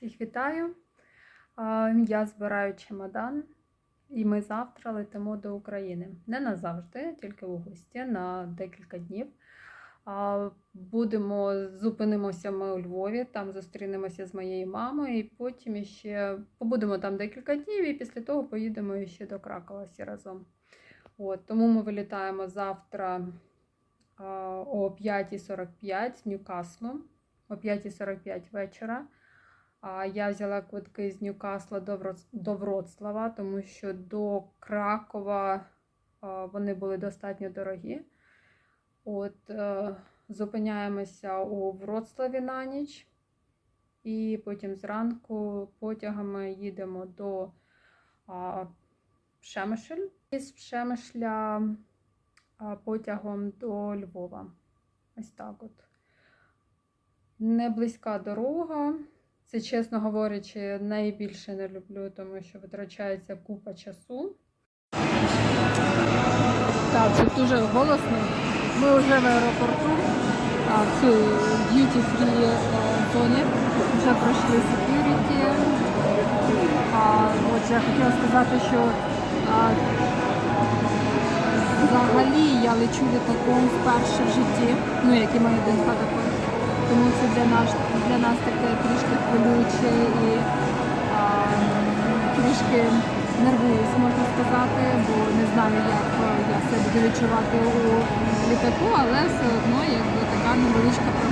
Всіх вітаю. Я збираю чемодан, і ми завтра летимо до України. Не назавжди, тільки в гості на декілька днів. Будемо зупинимося ми у Львові, там зустрінемося з моєю мамою, і потім ще побудемо там декілька днів, і після того поїдемо ще до Кракова всі разом. От, тому ми вилітаємо завтра о 5.45 з Ньюкаслу, о 5.45 вечора. А я взяла квитки з Ньюкасла до Вроцлава, тому що до Кракова вони були достатньо дорогі. От е, зупиняємося у Вроцлаві на ніч, і потім зранку потягами їдемо до Пшемишель. І з Пшемишля потягом до Львова. Ось так от. Не близька дорога. Це, чесно говорячи, найбільше не люблю, тому що витрачається купа часу. Так, тут дуже голосно. Ми вже в аеропорту, а, в цій free е, зоні. Вже пройшли security. А, Отже, я хотіла сказати, що а, взагалі я лечу літаком вперше в житті, ну як і донька також. Тому це для нас, для нас таке трішки хвилююче і а, трішки нервуюсь, можна сказати, бо не знаю, як е, я себе буду відчувати у літаку, але все одно якби така невеличка пригода.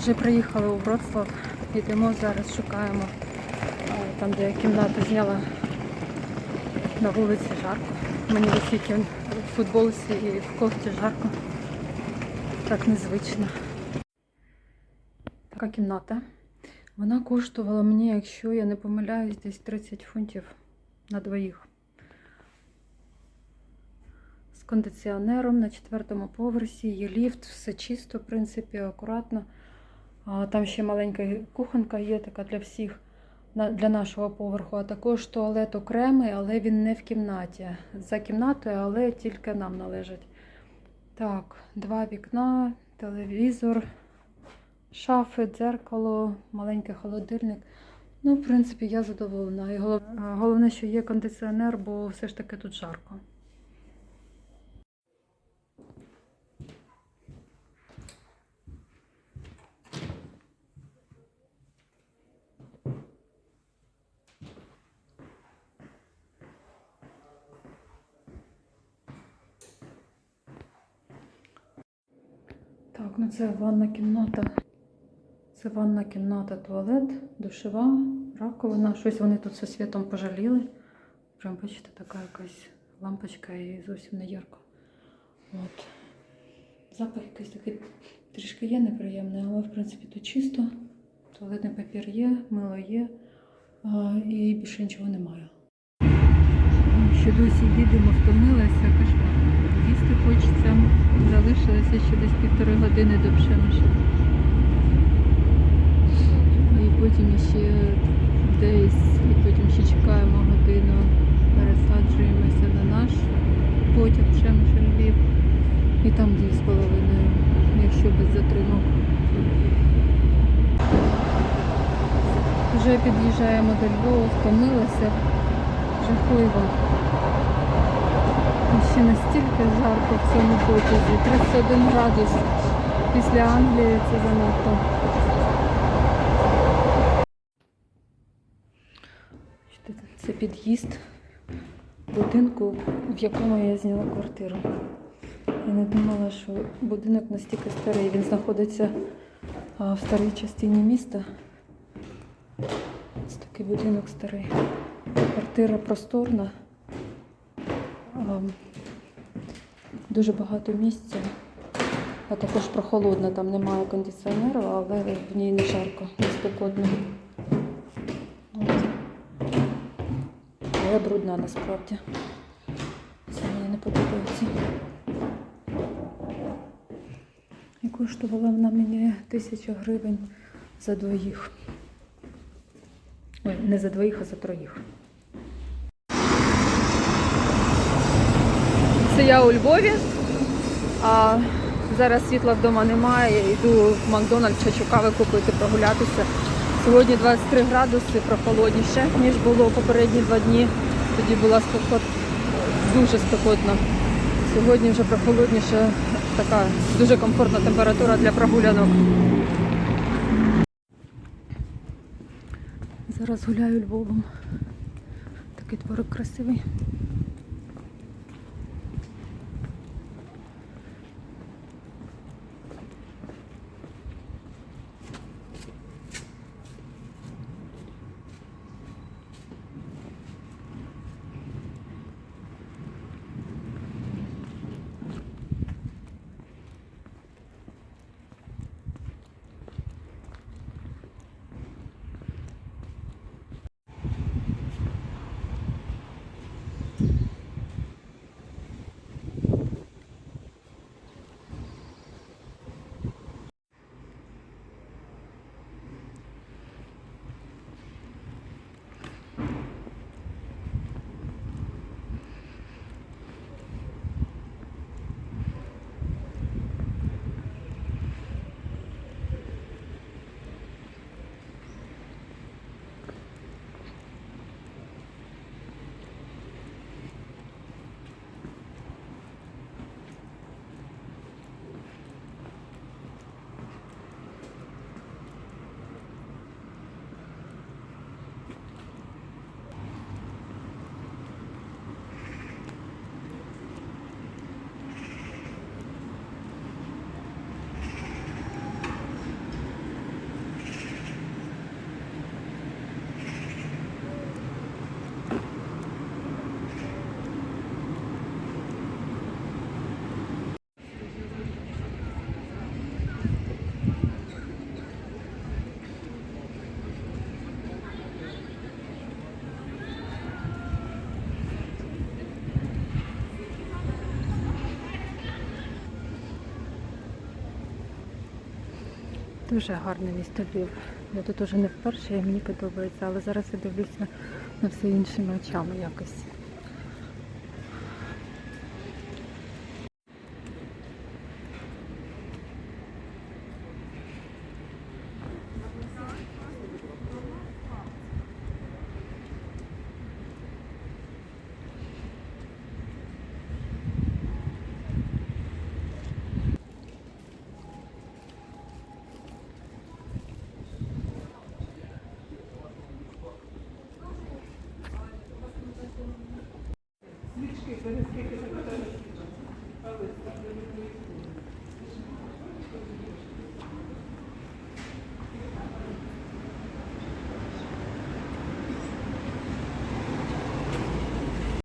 Вже приїхали у Вроцлав, йдемо зараз, шукаємо там, де я кімнату зняла на вулиці жарко. Мені висіки в футболці і в кофті жарко. Так незвично. Така кімната. Вона коштувала мені, якщо я не помиляюсь, десь 30 фунтів на двоїх. З кондиціонером на четвертому поверсі, є ліфт, все чисто, в принципі, акуратно. Там ще маленька кухонка є така для всіх для нашого поверху, а також туалет окремий, але він не в кімнаті. За кімнатою, але тільки нам належить. Так, два вікна, телевізор, шафи, дзеркало, маленький холодильник. Ну, в принципі, я задоволена. І головне, що є кондиціонер, бо все ж таки тут жарко. Так, ну це ванна кімната. Це ванна кімната, туалет, душова, раковина. Щось вони тут зі світом пожаліли. Прям бачите, така якась лампочка і зовсім не ярко. От. Запах якийсь такий трішки є неприємний, але в принципі тут чисто. Туалетний папір є, мило є а, і більше нічого немає. Ще досі їдемо, втомилася, кошмар. Їсти хочеться. Залишилося ще десь півтори години до Пшемиша. І потім ще десь, і потім ще чекаємо годину, пересаджуємося на наш потяг Пшемиша Львів. І там дві з половиною, якщо без затримок. Вже під'їжджаємо до Львова, втомилася. Жахливо. Ще настільки жарко в цьому потязі. 31 градус. Після Англії це занадто. Це під'їзд будинку, в якому я зняла квартиру. Я не думала, що будинок настільки старий. Він знаходиться в старій частині міста. Ось такий будинок старий. Квартира просторна. Дуже багато місця, а також прохолодна, там немає кондиціонеру, але в ній не жарко, не спекотно. Але брудна насправді. Це мені не подобається. І коштувала вона мені тисячу гривень за двоїх. Ой, не за двоїх, а за троїх. Це я у Львові. А зараз світла вдома немає. Йду в Макдональдс, хочу кави купити, прогулятися. Сьогодні 23 градуси, прохолодніше, ніж було попередні два дні. Тоді була спекот... дуже спекотно. Сьогодні вже прохолодніше, така дуже комфортна температура для прогулянок. Зараз гуляю Львовом. Такий дворик красивий. Дуже гарне місто Львів. Я тут уже не вперше, і мені подобається, але зараз я дивлюся на все іншими очами якось.